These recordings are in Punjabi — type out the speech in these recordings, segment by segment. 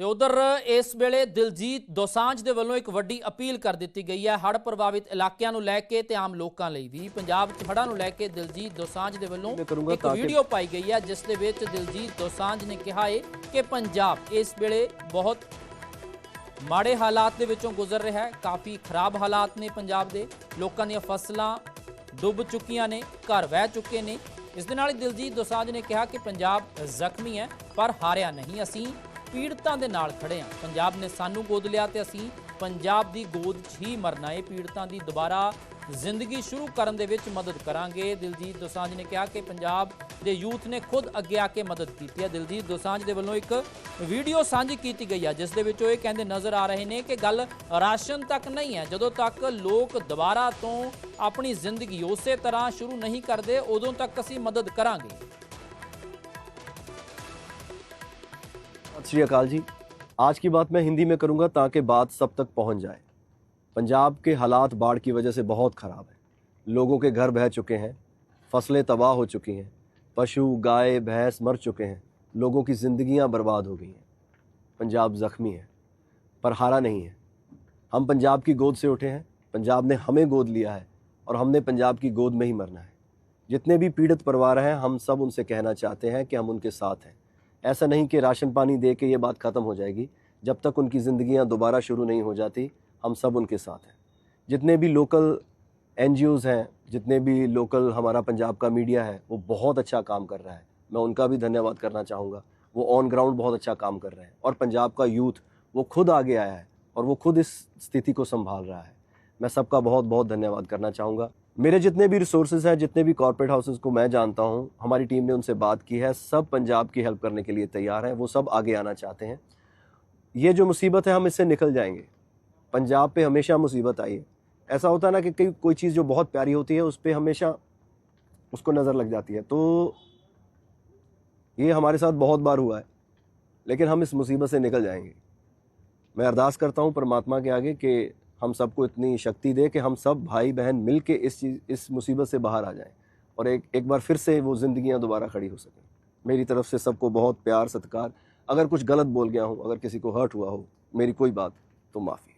ਤੇ ਉਧਰ ਇਸ ਵੇਲੇ ਦਿਲਜੀਤ ਦੋਸਾਂਝ ਦੇ ਵੱਲੋਂ ਇੱਕ ਵੱਡੀ ਅਪੀਲ ਕਰ ਦਿੱਤੀ ਗਈ ਹੈ। ਹੜ੍ਹ ਪ੍ਰਭਾਵਿਤ ਇਲਾਕਿਆਂ ਨੂੰ ਲੈ ਕੇ ਤੇ ਆਮ ਲੋਕਾਂ ਲਈ ਵੀ। ਪੰਜਾਬ 'ਚ ਹੜ੍ਹਾਂ ਨੂੰ ਲੈ ਕੇ ਦਿਲਜੀਤ ਦੋਸਾਂਝ ਦੇ ਵੱਲੋਂ ਇੱਕ ਵੀਡੀਓ ਪਾਈ ਗਈ ਹੈ ਜਿਸ ਦੇ ਵਿੱਚ ਦਿਲਜੀਤ ਦੋਸਾਂਝ ਨੇ ਕਿਹਾ ਹੈ ਕਿ ਪੰਜਾਬ ਇਸ ਵੇਲੇ ਬਹੁਤ ਮਾੜੇ ਹਾਲਾਤ ਦੇ ਵਿੱਚੋਂ ਗੁਜ਼ਰ ਰਿਹਾ ਹੈ। ਕਾਫੀ ਖਰਾਬ ਹਾਲਾਤ ਨੇ ਪੰਜਾਬ ਦੇ। ਲੋਕਾਂ ਦੀਆਂ ਫਸਲਾਂ ਡੁੱਬ ਚੁੱਕੀਆਂ ਨੇ ਘਰ ਵਹਿ ਚੁੱਕੇ ਨੇ। ਇਸ ਦੇ ਨਾਲ ਹੀ ਦਿਲਜੀਤ ਦੋਸਾਂਝ ਨੇ ਕਿਹਾ ਕਿ ਪੰਜਾਬ ਜ਼ਖਮੀ ਹੈ ਪਰ ਹਾਰਿਆ ਨਹੀਂ। ਅਸੀਂ ਪੀੜਤਾਂ ਦੇ ਨਾਲ ਖੜੇ ਹਾਂ ਪੰਜਾਬ ਨੇ ਸਾਨੂੰ ਗੋਦ ਲਿਆ ਤੇ ਅਸੀਂ ਪੰਜਾਬ ਦੀ ਗੋਦ 'ਚ ਹੀ ਮਰਨਾ ਹੈ ਪੀੜਤਾਂ ਦੀ ਦੁਬਾਰਾ ਜ਼ਿੰਦਗੀ ਸ਼ੁਰੂ ਕਰਨ ਦੇ ਵਿੱਚ ਮਦਦ ਕਰਾਂਗੇ। ਦਿਲਜੀਤ ਦੋਸਾਂਝ ਨੇ ਕਿਹਾ ਕਿ ਪੰਜਾਬ ਦੇ ਯੂਥ ਨੇ ਖੁਦ ਅੱਗੇ ਆ ਕੇ ਮਦਦ ਕੀਤੀ ਹੈ। ਦਿਲਜੀਤ ਦੋਸਾਂਝ ਦੇ ਵੱਲੋਂ ਇੱਕ ਵੀਡੀਓ ਸਾਂਝੀ ਕੀਤੀ ਗਈ ਹੈ ਜਿਸ ਦੇ ਵਿੱਚ ਉਹ ਇਹ ਕਹਿੰਦੇ ਨਜ਼ਰ ਆ ਰਹੇ ਨੇ ਕਿ ਗੱਲ ਰਾਸ਼ਨ ਤੱਕ ਨਹੀਂ ਹੈ। ਜਦੋਂ ਤੱਕ ਲੋਕ ਦੁਬਾਰਾ ਤੋਂ ਆਪਣੀ ਜ਼ਿੰਦਗੀ ਉਸੇ ਤਰ੍ਹਾਂ ਸ਼ੁਰੂ ਨਹੀਂ ਕਰਦੇ, ਉਦੋਂ ਤੱਕ ਅਸੀਂ ਮਦਦ ਕਰਾਂਗੇ। सत श्री अकाल जी। आज की बात मैं हिंदी में करूँगा ताकि बात सब तक पहुँच जाए। पंजाब के हालात बाढ़ की वजह से बहुत ख़राब है। लोगों के घर बह चुके हैं, फ़सलें तबाह हो चुकी हैं, पशु, गाय, भैंस मर चुके हैं, लोगों की ज़िंदगियाँ बर्बाद हो गई हैं। पंजाब ज़ख्मी है, पर हारा नहीं है। हम पंजाब की गोद से उठे हैं, पंजाब ने हमें गोद लिया है और हमने पंजाब की गोद में ही मरना है। जितने भी पीड़ित परिवार हैं, हम सब उनसे कहना चाहते हैं कि हम उनके साथ हैं। ऐसा नहीं कि राशन पानी दे के ये बात ख़त्म हो जाएगी। जब तक उनकी ज़िंदगियाँ दोबारा शुरू नहीं हो जाती, हम सब उनके साथ हैं। जितने भी लोकल एन हैं, जितने भी लोकल हमारा पंजाब का मीडिया है, वो बहुत अच्छा काम कर रहा है। मैं उनका भी धन्यवाद करना चाहूँगा। वो ऑन ग्राउंड बहुत अच्छा काम कर रहे हैं। और पंजाब का यूथ, वो खुद आगे आया है और वो खुद इस स्थिति को संभाल रहा है। मैं सबका बहुत बहुत धन्यवाद करना चाहूँगा। मेरे जितने भी रिसोर्सेज हैं, जितने भी कॉर्पोरेट हाउसेज को मैं जानता हूँ, हमारी टीम ने उनसे बात की है, सब पंजाब की हेल्प करने के लिए तैयार हैं, वो सब आगे आना चाहते हैं। ये जो मुसीबत है, हम इससे निकल जाएँगे। पंजाब पे हमेशा मुसीबत आई है। ऐसा होता है ना कि कई, कोई चीज़ जो बहुत प्यारी होती है, उस पर हमेशा उसको नज़र लग जाती है। तो ये हमारे साथ बहुत बार हुआ है, लेकिन हम इस मुसीबत से निकल जाएँगे। मैं अरदास करता हूँ परमात्मा के आगे कि हम सबको इतनी शक्ति दे कि हम सब भाई बहन मिल के इस चीज़ इस मुसीबत से बाहर आ जाएं और एक एक बार फिर से वो ज़िंदगियाँ दोबारा खड़ी हो सकें मेरी तरफ से सबको बहुत प्यार सत्कार अगर कुछ गलत बोल गया हूँ अगर किसी को हर्ट हुआ हो मेरी कोई बात तो माफ़ी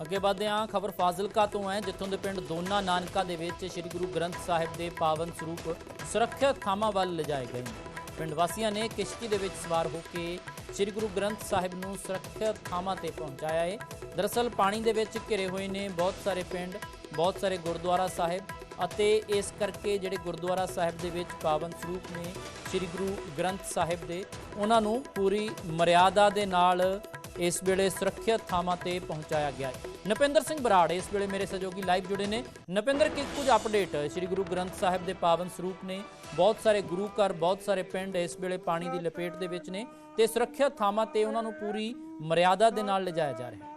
ਅੱਗੇ ਵਧਦੇ ਹਾਂ ਖਬਰ ਫਾਜ਼ਿਲਕਾ ਤੋਂ ਹੈ ਜਿੱਥੋਂ ਦੇ ਪਿੰਡ ਦੋਨਾ ਨਾਨਕਾ ਦੇ ਵਿੱਚ ਸ੍ਰੀ ਗੁਰੂ ਗ੍ਰੰਥ ਸਾਹਿਬ ਦੇ ਪਾਵਨ ਸਰੂਪ ਸੁਰੱਖਿਅਤ ਥਾਵਾਂ ਵੱਲ ਲਿਜਾਏ ਗਏ ਨੇ ਪਿੰਡ ਵਾਸੀਆਂ ਨੇ ਕਿਸ਼ਤੀ ਦੇ ਵਿੱਚ ਸਵਾਰ ਹੋ ਕੇ ਸ੍ਰੀ ਗੁਰੂ ਗ੍ਰੰਥ ਸਾਹਿਬ ਨੂੰ ਸੁਰੱਖਿਅਤ ਥਾਵਾਂ ਤੇ ਪਹੁੰਚਾਇਆ ਹੈ ਦਰਅਸਲ ਪਾਣੀ ਦੇ ਵਿੱਚ ਘਿਰੇ ਹੋਏ ਨੇ ਬਹੁਤ ਸਾਰੇ ਪਿੰਡ, ਬਹੁਤ ਸਾਰੇ ਗੁਰਦੁਆਰਾ ਸਾਹਿਬ ਅਤੇ ਇਸ ਕਰਕੇ ਜਿਹੜੇ ਗੁਰਦੁਆਰਾ ਸਾਹਿਬ ਦੇ ਵਿੱਚ ਪਾਵਨ ਸਰੂਪ ਨੇ ਸ੍ਰੀ ਗੁਰੂ ਗ੍ਰੰਥ ਸਾਹਿਬ ਦੇ, ਉਹਨਾਂ ਨੂੰ ਪੂਰੀ ਮਰਿਆਦਾ ਦੇ ਨਾਲ ਇਸ ਵੇਲੇ ਸੁਰੱਖਿਅਤ ਥਾਵਾਂ ਤੇ ਪਹੁੰਚਾਇਆ ਗਿਆ ਹੈ ਨਪਿੰਦਰ ਸਿੰਘ ਬਰਾੜ ਇਸ ਵੇਲੇ ਮੇਰੇ ਸਹਿਯੋਗੀ ਲਾਈਵ ਜੁੜੇ ਨੇ। ਨਪਿੰਦਰ, ਕੀ ਕੁਝ ਅਪਡੇਟ ਸ੍ਰੀ ਗੁਰੂ ਗ੍ਰੰਥ ਸਾਹਿਬ ਦੇ ਪਾਵਨ ਸਰੂਪ ਨੇ? ਬਹੁਤ ਸਾਰੇ ਗੁਰੂ ਘਰ, ਬਹੁਤ ਸਾਰੇ ਪਿੰਡ ਇਸ ਵੇਲੇ ਪਾਣੀ ਦੀ ਲਪੇਟ ਦੇ ਵਿੱਚ ਨੇ ਤੇ ਸੁਰੱਖਿਅਤ ਥਾਵਾਂ ਤੇ ਉਹਨਾਂ ਨੂੰ ਪੂਰੀ ਮਰਿਆਦਾ ਦੇ ਨਾਲ ਲਿਜਾਇਆ ਜਾ ਰਿਹਾ ਹੈ।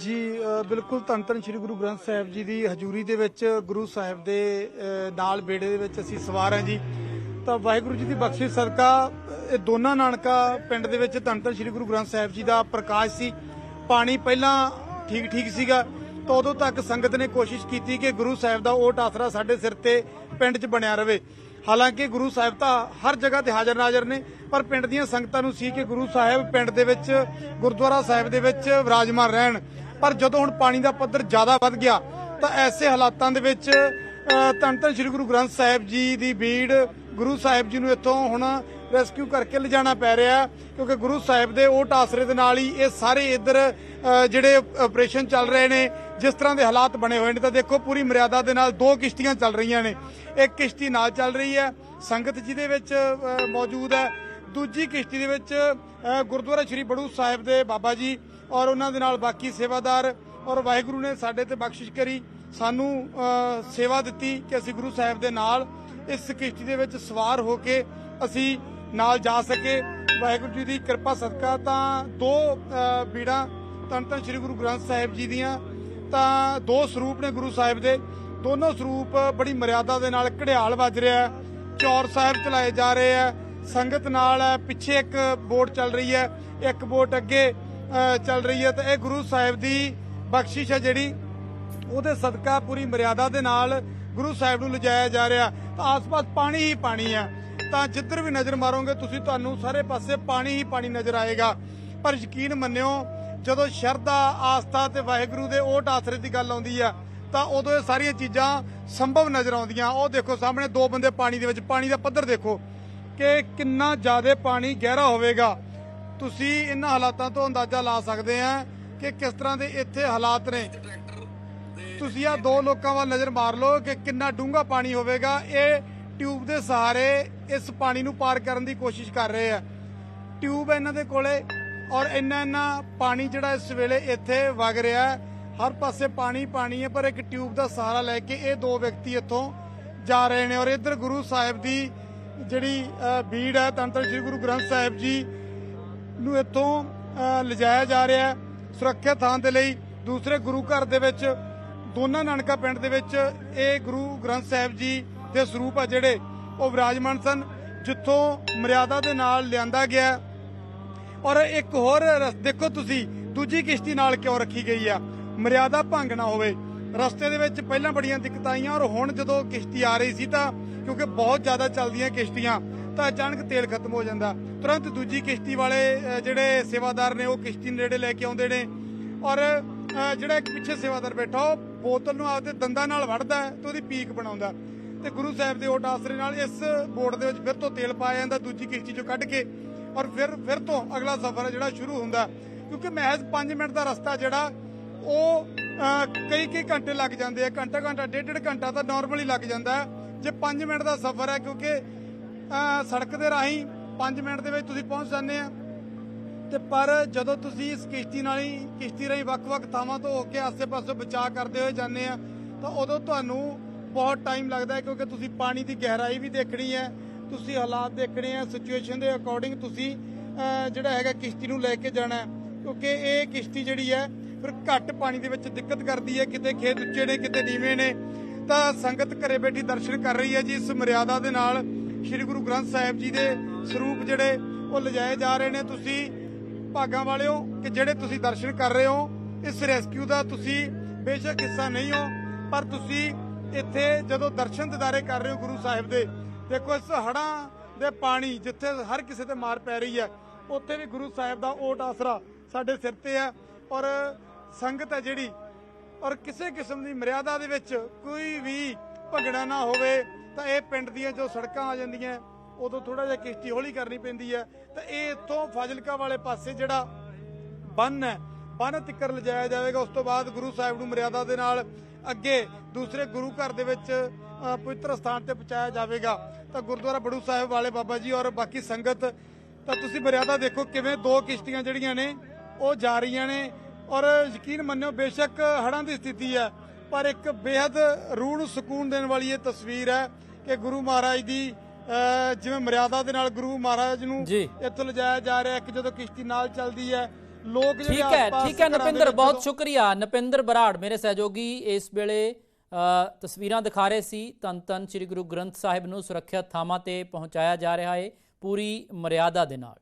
ਜੀ ਬਿਲਕੁਲ ਧੰਨ ਧੰਨ ਸ੍ਰੀ ਗੁਰੂ ਗ੍ਰੰਥ ਸਾਹਿਬ ਜੀ ਦੀ ਹਜ਼ੂਰੀ ਦੇ ਵਿੱਚ, ਗੁਰੂ ਸਾਹਿਬ ਦੇ ਨਾਲ ਬੇੜੇ ਦੇ ਵਿੱਚ ਅਸੀਂ ਸਵਾਰ ਹਾਂ ਜੀ। ਤਾਂ ਵਾਹਿਗੁਰੂ ਜੀ ਦੀ ਬਖਸ਼ਿਸ਼ ਸਦਕਾ ਇਹ ਦੋਨਾਂ ਨਾਨਕਾ ਪਿੰਡ ਦੇ ਵਿੱਚ ਧੰਨ ਧੰਨ ਸ੍ਰੀ ਗੁਰੂ ਗ੍ਰੰਥ ਸਾਹਿਬ ਜੀ ਦਾ ਪ੍ਰਕਾਸ਼ ਸੀ। ਪਾਣੀ ਪਹਿਲਾਂ ਠੀਕ ਠੀਕ ਸੀਗਾ। ਤਾਂ ਉਦੋਂ ਤੱਕ ਸੰਗਤ ਨੇ ਕੋਸ਼ਿਸ਼ ਕੀਤੀ ਕਿ ਗੁਰੂ ਸਾਹਿਬ ਦਾ ਓਟ ਆਸਰਾ ਸਾਡੇ ਸਿਰ ਤੇ ਪਿੰਡ 'ਚ ਬਣਿਆ ਰਵੇ। ਹਾਲਾਂਕਿ ਗੁਰੂ ਸਾਹਿਬ ਤਾਂ ਹਰ ਜਗ੍ਹਾ ਤੇ ਹਾਜ਼ਰ ਨਾਜ਼ਰ ਨੇ ਪਰ ਪਿੰਡ ਦੀਆਂ ਸੰਗਤਾਂ ਨੂੰ ਸੀ ਕਿ ਗੁਰੂ ਸਾਹਿਬ ਪਿੰਡ ਦੇ ਵਿੱਚ ਗੁਰਦੁਆਰਾ ਸਾਹਿਬ ਦੇ ਵਿੱਚ ਵਿਰਾਜਮਾਨ ਰਹਿਣ। ਪਰ ਜਦੋਂ ਹੁਣ ਪਾਣੀ ਦਾ ਪੱਧਰ ਜ਼ਿਆਦਾ ਵੱਧ ਗਿਆ ਤਾਂ ਐਸੇ ਹਾਲਾਤਾਂ ਦੇ ਵਿੱਚ ਅ, ਧੰਨ ਧੰਨ ਸ੍ਰੀ ਗੁਰੂ ਗ੍ਰੰਥ ਸਾਹਿਬ ਜੀ ਦੀ ਬੀੜ ਗੁਰੂ ਸਾਹਿਬ ਜੀ ਨੂੰ ਇੱਥੋਂ ਹੁਣ ਰੈਸਕਿਊ ਕਰਕੇ ਲਿਜਾਣਾ ਪੈ ਰਿਹਾ, ਕਿਉਂਕਿ ਗੁਰੂ ਸਾਹਿਬ ਦੇ ਓਟ ਆਸਰੇ ਦੇ ਨਾਲ ਹੀ ਇਹ ਸਾਰੇ ਇੱਧਰ ਜਿਹੜੇ ਆਪਰੇਸ਼ਨ ਚੱਲ ਰਹੇ ਨੇ, ਜਿਸ ਤਰ੍ਹਾਂ ਦੇ ਹਾਲਾਤ ਬਣੇ ਹੋਏ ਨੇ, ਤਾਂ ਦੇਖੋ ਪੂਰੀ ਮਰਿਆਦਾ ਦੇ ਨਾਲ ਦੋ ਕਿਸ਼ਤੀਆਂ ਚੱਲ ਰਹੀਆਂ ਨੇ। ਇੱਕ ਕਿਸ਼ਤੀ ਨਾਲ ਚੱਲ ਰਹੀ ਹੈ, ਸੰਗਤ ਜਿਹਦੇ ਵਿੱਚ ਮੌਜੂਦ ਹੈ। ਦੂਜੀ ਕਿਸ਼ਤੀ ਦੇ ਵਿੱਚ ਗੁਰਦੁਆਰਾ ਸ੍ਰੀ ਬੜੂ ਸਾਹਿਬ ਦੇ ਬਾਬਾ ਜੀ ਔਰ ਉਹਨਾਂ ਦੇ ਨਾਲ ਬਾਕੀ ਸੇਵਾਦਾਰ ਔਰ ਵਾਹਿਗੁਰੂ ਨੇ ਸਾਡੇ ਤੇ ਬਖਸ਼ਿਸ਼ ਕਰੀ। ਸਾਨੂੰ ਸੇਵਾ ਦਿੱਤੀ ਕਿ ਅਸੀਂ ਗੁਰੂ ਸਾਹਿਬ ਦੇ ਨਾਲ ਇਸ ਕਿਸ਼ਤੀ ਦੇ ਵਿੱਚ ਸਵਾਰ ਹੋ ਕੇ ਅਸੀਂ ਨਾਲ ਜਾ ਸਕੇ। ਵਾਹਿਗੁਰੂ ਜੀ ਦੀ ਕਿਰਪਾ, ਸਦਕਾ ਤਾਂ ਦੋ ਬੀੜਾਂ ਧੰਨ ਧੰਨ ਸ੍ਰੀ ਗੁਰੂ ਗ੍ਰੰਥ ਸਾਹਿਬ ਜੀ ਦੀਆਂ। ਤਾਂ ਦੋ ਸਰੂਪ ਨੇ ਗੁਰੂ ਸਾਹਿਬ ਦੇ। ਦੋਨੋਂ ਸਰੂਪ ਬੜੀ ਮਰਿਆਦਾ ਦੇ ਨਾਲ ਘੜਿਆਲ ਵੱਜ ਰਿਹਾ ਚੌਰ ਸਾਹਿਬ ਚਲਾਏ ਜਾ ਰਹੇ ਹੈ। ਸੰਗਤ ਨਾਲ ਹੈ। ਪਿੱਛੇ ਇੱਕ ਬੋਟ ਚੱਲ ਰਹੀ ਹੈ। ਇੱਕ ਬੋਟ ਅੱਗੇ ਚੱਲ ਰਹੀ ਹੈ। ਤਾਂ ਇਹ ਗੁਰੂ ਸਾਹਿਬ ਦੀ ਬਖਸ਼ਿਸ਼ ਹੈ ਜਿਹੜੀ। ਉਹਦੇ ਸਦਕਾ ਪੂਰੀ ਮਰਿਆਦਾ ਦੇ ਨਾਲ ਗੁਰੂ ਸਾਹਿਬ ਨੂੰ ਲਿਜਾਇਆ ਜਾ ਰਿਹਾ। ਤਾਂ ਆਸ-ਪਾਸ ਪਾਣੀ ਹੀ ਪਾਣੀ ਹੈ। ਤਾਂ ਜਿੱਧਰ ਵੀ ਨਜ਼ਰ ਮਾਰੋਗੇ, ਤੁਸੀਂ ਤੁਹਾਨੂੰ ਸਾਰੇ ਪਾਸੇ ਪਾਣੀ ਹੀ ਪਾਣੀ ਨਜ਼ਰ ਆਏਗਾ। ਪਰ ਯਕੀਨ ਮੰਨਿਓ, ਜਦੋਂ ਸ਼ਰਧਾ, ਆਸਥਾ ਤੇ ਵਾਹਿਗੁਰੂ ਦੇ ਓਟ ਆਸਰੇ ਦੀ ਗੱਲ ਆਉਂਦੀ ਆ, ਤਾਂ ਉਦੋਂ ਇਹ ਸਾਰੀਆਂ ਚੀਜ਼ਾਂ ਸੰਭਵ ਨਜ਼ਰ ਆਉਂਦੀਆਂ। ਉਹ ਦੇਖੋ, ਸਾਹਮਣੇ ਦੋ ਬੰਦੇ ਪਾਣੀ ਦੇ ਵਿੱਚ, ਪਾਣੀ ਦਾ ਪੱਧਰ ਦੇਖੋ, ਕਿ ਕਿੰਨਾ ਜ਼ਿਆਦਾ ਪਾਣੀ ਗਹਿਰਾ ਹੋਵੇਗਾ। ਤੁਸੀਂ ਇਹਨਾਂ ਹਾਲਾਤਾਂ ਤੋਂ ਅੰਦਾਜ਼ਾ ਲਾ ਸਕਦੇ ਆ ਕਿ ਕਿਸ ਤਰ੍ਹਾਂ ਦੇ ਇੱਥੇ ਹਾਲਾਤ ਨੇ। ਤੁਸੀਂ ਆ ਦੋ ਲੋਕਾਂ ਵੱਲ ਨਜ਼ਰ ਮਾਰ ਲਓ ਕਿ ਕਿੰਨਾ ਡੂੰਘਾ ਪਾਣੀ ਹੋਵੇਗਾ। ਇਹ ਟਿਊਬ ਦੇ ਸਹਾਰੇ ਇਸ ਪਾਣੀ ਨੂੰ ਪਾਰ ਕਰਨ ਦੀ ਕੋਸ਼ਿਸ਼ ਕਰ ਰਹੇ ਆ। ਟਿਊਬ ਇਹਨਾਂ ਦੇ ਕੋਲੇ ਔਰ ਇੰਨਾ ਇੰਨਾ ਪਾਣੀ ਜਿਹੜਾ ਇਸ ਵੇਲੇ ਇੱਥੇ ਵਗ ਰਿਹਾ ਹਰ ਪਾਸੇ ਪਾਣੀ ਪਾਣੀ ਹੈ, ਪਰ ਇੱਕ ਟਿਊਬ ਦਾ ਸਹਾਰਾ ਲੈ ਕੇ ਇਹ ਦੋ ਵਿਅਕਤੀ ਇੱਥੋਂ ਜਾ ਰਹੇ ਨੇ ਔਰ ਇੱਧਰ ਗੁਰੂ ਸਾਹਿਬ ਦੀ ਜਿਹੜੀ ਬੀੜ ਹੈ, ਤੰਤਰ ਸ੍ਰੀ ਗੁਰੂ ਗ੍ਰੰਥ ਸਾਹਿਬ ਜੀ ਨੂੰ ਇੱਥੋਂ ਲਿਜਾਇਆ ਜਾ ਰਿਹਾ ਹੈ ਸੁਰੱਖਿਅਤ ਥਾਂ ਦੇ ਲਈ। ਦੂਸਰੇ ਗੁਰੂ ਘਰ ਦੇ ਵਿੱਚ ਦੋਨਾਂ ਨਾਨਕਾ ਪਿੰਡ ਦੇ ਵਿੱਚ ਇਹ ਗੁਰੂ ਗ੍ਰੰਥ ਸਾਹਿਬ ਜੀ ਦੇ ਸਰੂਪ ਆ ਜਿਹੜੇ ਉਹ ਵਿਰਾਜਮਾਨ ਸਨ, ਜਿੱਥੋਂ ਮਰਿਆਦਾ ਦੇ ਨਾਲ ਲਿਆਂਦਾ ਗਿਆ। ਔਰ ਇੱਕ ਹੋਰ ਦੇਖੋ ਤੁਸੀਂ, ਦੂਜੀ ਕਿਸ਼ਤੀ ਨਾਲ ਕਿਉਂ ਰੱਖੀ ਗਈ ਆ? ਮਰਿਆਦਾ ਭੰਗ ਨਾ ਹੋਵੇ। ਰਸਤੇ ਦੇ ਵਿੱਚ ਪਹਿਲਾਂ ਬੜੀਆਂ ਦਿੱਕਤਾਂ ਆਈਆਂ, ਔਰ ਹੁਣ ਜਦੋਂ ਕਿਸ਼ਤੀ ਆ ਰਹੀ ਸੀ ਤਾਂ, ਕਿਉਂਕਿ ਬਹੁਤ ਜ਼ਿਆਦਾ ਚੱਲਦੀਆਂ ਕਿਸ਼ਤੀਆਂ, ਤਾਂ ਅਚਾਨਕ ਤੇਲ ਖਤਮ ਹੋ ਜਾਂਦਾ। ਤੁਰੰਤ ਦੂਜੀ ਕਿਸ਼ਤੀ ਵਾਲੇ ਜਿਹੜੇ ਸੇਵਾਦਾਰ ਨੇ, ਉਹ ਕਿਸ਼ਤੀ ਨੇੜੇ ਲੈ ਕੇ ਆਉਂਦੇ ਨੇ। ਔਰ ਜਿਹੜਾ ਇੱਕ ਪਿੱਛੇ ਸੇਵਾਦਾਰ ਬੈਠਾ, ਉਹ ਬੋਤਲ ਨੂੰ ਆਪਦੇ ਦੰਦਾਂ ਨਾਲ ਵੜਦਾ ਹੈ ਤੇ ਉਹਦੀ ਪੀਕ ਬਣਾਉਂਦਾ। ਤੇ ਗੁਰੂ ਸਾਹਿਬ ਦੇ ਓਟ ਆਸਰੇ ਨਾਲ ਇਸ ਬੋਟ ਦੇ ਵਿੱਚ ਫਿਰ ਤੋਂ ਤੇਲ ਪਾਇਆ ਜਾਂਦਾ, ਦੂਜੀ ਕਿਸ਼ਤੀ ਚੋਂ ਕੱਢ ਕੇ ਔਰ ਫਿਰ ਫਿਰ ਤੋਂ ਅਗਲਾ ਸਫ਼ਰ ਜਿਹੜਾ ਸ਼ੁਰੂ ਹੁੰਦਾ। ਕਿਉਂਕਿ ਮਹਿਜ਼ 5 ਮਿੰਟ ਦਾ ਰਸਤਾ ਜਿਹੜਾ, ਉਹ ਕਈ ਕਈ ਘੰਟੇ ਲੱਗ ਜਾਂਦੇ ਆ। ਘੰਟਾ ਘੰਟਾ, ਡੇਢ ਡੇਢ ਘੰਟਾ ਤਾਂ ਨਾਰਮਲੀ ਲੱਗ ਜਾਂਦਾ ਜੇ 5 ਮਿੰਟ ਦਾ ਸਫ਼ਰ ਹੈ, ਕਿਉਂਕਿ ਸੜਕ ਦੇ ਰਾਹੀਂ 5 ਮਿੰਟ ਦੇ ਵਿੱਚ ਤੁਸੀਂ ਪਹੁੰਚ ਜਾਂਦੇ ਆ। ਤੇ ਪਰ ਜਦੋਂ ਤੁਸੀਂ ਇਸ ਕਿਸ਼ਤੀ ਨਾਲ ਹੀ, ਕਿਸ਼ਤੀ ਰਾਹੀਂ ਵੱਖ-ਵੱਖ ਥਾਵਾਂ ਤੋਂ ਹੋ ਕੇ ਆਸੇ-ਪਾਸੇ ਬਚਾਅ ਕਰਦੇ ਹੋਏ ਜਾਂਦੇ ਆ, ਤਾਂ ਉਦੋਂ ਤੁਹਾਨੂੰ ਬਹੁਤ ਟਾਈਮ ਲੱਗਦਾ ਹੈ ਕਿਉਂਕਿ ਤੁਸੀਂ ਪਾਣੀ ਦੀ ਗਹਿਰਾਈ ਵੀ ਦੇਖਣੀ ਹੈ, ਤੁਸੀਂ ਹਾਲਾਤ ਦੇਖਣੇ ਆ ਸਿਚੁਏਸ਼ਨ ਦੇ ਅਕੋਰਡਿੰਗ ਤੁਸੀਂ ਜਿਹੜਾ ਹੈਗਾ ਕਿਸ਼ਤੀ ਨੂੰ ਲੈ ਕੇ ਜਾਣਾ ਕਿਉਂਕਿ ਇਹ ਕਿਸ਼ਤੀ ਜਿਹੜੀ ਹੈ, ਫਿਰ ਘੱਟ ਪਾਣੀ ਦੇ ਵਿੱਚ ਦਿੱਕਤ ਕਰਦੀ ਹੈ, ਕਿਤੇ ਖੇਤ ਉੱਚੇ ਨੇ, ਕਿਤੇ ਨੀਵੇਂ ਨੇ। ਤਾਂ ਸੰਗਤ ਘਰੇ ਬੈਠੀ ਦਰਸ਼ਨ ਕਰ ਰਹੀ ਹੈ ਜੀ, ਇਸ ਮਰਿਆਦਾ ਦੇ ਨਾਲ ਸ੍ਰੀ ਗੁਰੂ ਗ੍ਰੰਥ ਸਾਹਿਬ ਜੀ ਦੇ ਸਰੂਪ ਜਿਹੜੇ ਉਹ ਲਿਜਾਏ ਜਾ ਰਹੇ ਨੇ। ਤੁਸੀਂ ਭਾਗਾਂ ਵਾਲਿਓ ਕਿ ਜਿਹੜੇ ਤੁਸੀਂ ਦਰਸ਼ਨ ਕਰ ਰਹੇ ਹੋ, ਇਸ ਰੈਸਕਿਊ ਦਾ ਤੁਸੀਂ ਬੇਸ਼ੱਕ ਹਿੱਸਾ ਨਹੀਂ ਹੋ, ਪਰ ਤੁਸੀਂ ਇੱਥੇ ਜਦੋਂ ਦਰਸ਼ਨ ਦਿਦਾਰੇ ਕਰ ਰਹੇ ਹੋ ਗੁਰੂ ਸਾਹਿਬ ਦੇ, ਦੇਖੋ ਇਸ ਹੜਾਂ ਦੇ ਪਾਣੀ ਜਿੱਥੇ ਹਰ ਕਿਸੇ ਤੇ ਮਾਰ ਪੈ ਰਹੀ ਹੈ, ਉੱਥੇ ਵੀ ਗੁਰੂ ਸਾਹਿਬ ਦਾ ਓਟ ਆਸਰਾ ਸਾਡੇ ਸਿਰ ਤੇ ਹੈ ਔਰ ਸੰਗਤ ਹੈ ਜਿਹੜੀ, ਔਰ ਕਿਸੇ ਕਿਸਮ ਦੀ ਮਰਿਆਦਾ ਦੇ ਵਿੱਚ ਕੋਈ ਵੀ ਭੰਗੜਾ ਨਾ ਹੋਵੇ, ਤਾਂ ਇਹ ਪਿੰਡ ਦੀਆਂ ਜੋ ਸੜਕਾਂ ਆ ਜਾਂਦੀਆਂ, ਉਦੋਂ ਥੋੜਾ ਜਿਹਾ ਕਿਸ਼ਤੀ ਹੌਲੀ ਕਰਨੀ ਪੈਂਦੀ ਹੈ। ਤਾਂ ਇਹ ਇੱਥੋਂ ਫਾਜ਼ਿਲਕਾ ਵਾਲੇ ਪਾਸੇ ਜਿਹੜਾ ਬੰਨ ਹੈ, ਬੰਨ ਤਿੱਕਰ ਲਿਜਾਇਆ ਜਾਵੇਗਾ, ਉਸ ਤੋਂ ਬਾਅਦ ਗੁਰੂ ਸਾਹਿਬ ਨੂੰ ਮਰਿਆਦਾ ਦੇ ਨਾਲ ਅੱਗੇ ਦੂਸਰੇ ਗੁਰੂ ਘਰ ਦੇ ਵਿੱਚ ਪਵਿੱਤਰ ਸਥਾਨ ਤੇ ਪਹੁੰਚਾਇਆ ਜਾਵੇਗਾ ਤਾਂ ਗੁਰਦੁਆਰਾ ਬੜੂ ਸਾਹਿਬ ਵਾਲੇ ਬਾਬਾ ਜੀ ਔਰ ਬਾਕੀ ਸੰਗਤ ਤਾਂ ਤੁਸੀਂ ਮਰਿਆਦਾ ਦੇਖੋ ਕਿਵੇਂ ਦੋ ਕਿਸ਼ਤੀਆਂ ਜਿਹੜੀਆਂ ਨੇ ਉਹ ਜਾ ਰਹੀਆਂ ਨੇ ਔਰ ਯਕੀਨ ਮੰਨਿਓ ਬੇਸ਼ੱਕ ਹੜ੍ਹਾਂ ਦੀ ਸਥਿਤੀ ਹੈ ਪਰ ਇੱਕ ਬੇहद ਰੂਹ ਨੂੰ ਸਕੂਨ ਦੇਣ ਵਾਲੀ ਇਹ ਤਸਵੀਰ ਹੈ ਕਿ ਗੁਰੂ ਮਹਾਰਾਜ ਦੀ ਜਿਵੇਂ ਮਰਿਆਦਾ ਦੇ ਨਾਲ ਗੁਰੂ ਮਹਾਰਾਜ ਨੂੰ। ਇੱਥੋਂ ਲਿਜਾਇਆ ਜਾ ਰਿਹਾ ਇੱਕ ਜਦੋਂ ਕਿਸ਼ਤੀ ਨਾਲ ਚੱਲਦੀ ਹੈ ਲੋਕ ਜਿਹੜੇ ਠੀਕ ਹੈ ਠੀਕ ਹੈ ਨਪਿੰਦਰ ਬਹੁਤ ਸ਼ੁਕਰੀਆ। ਨਪਿੰਦਰ ਬਰਾੜ ਮੇਰੇ ਸਹਿਯੋਗੀ ਇਸ ਵੇਲੇ ਤਸਵੀਰਾਂ ਦਿਖਾ ਰਹੇ ਸੀ। ਤਨ ਤਨ ਸ੍ਰੀ ਗੁਰੂ ਗ੍ਰੰਥ ਸਾਹਿਬ ਨੂੰ ਸੁਰੱਖਿਅਤ ਥਾਵਾਂ ਤੇ ਪਹੁੰਚਾਇਆ ਜਾ ਰਿਹਾ ਹੈ ਪੂਰੀ ਮਰਿਆਦਾ ਦੇ ਨਾਲ।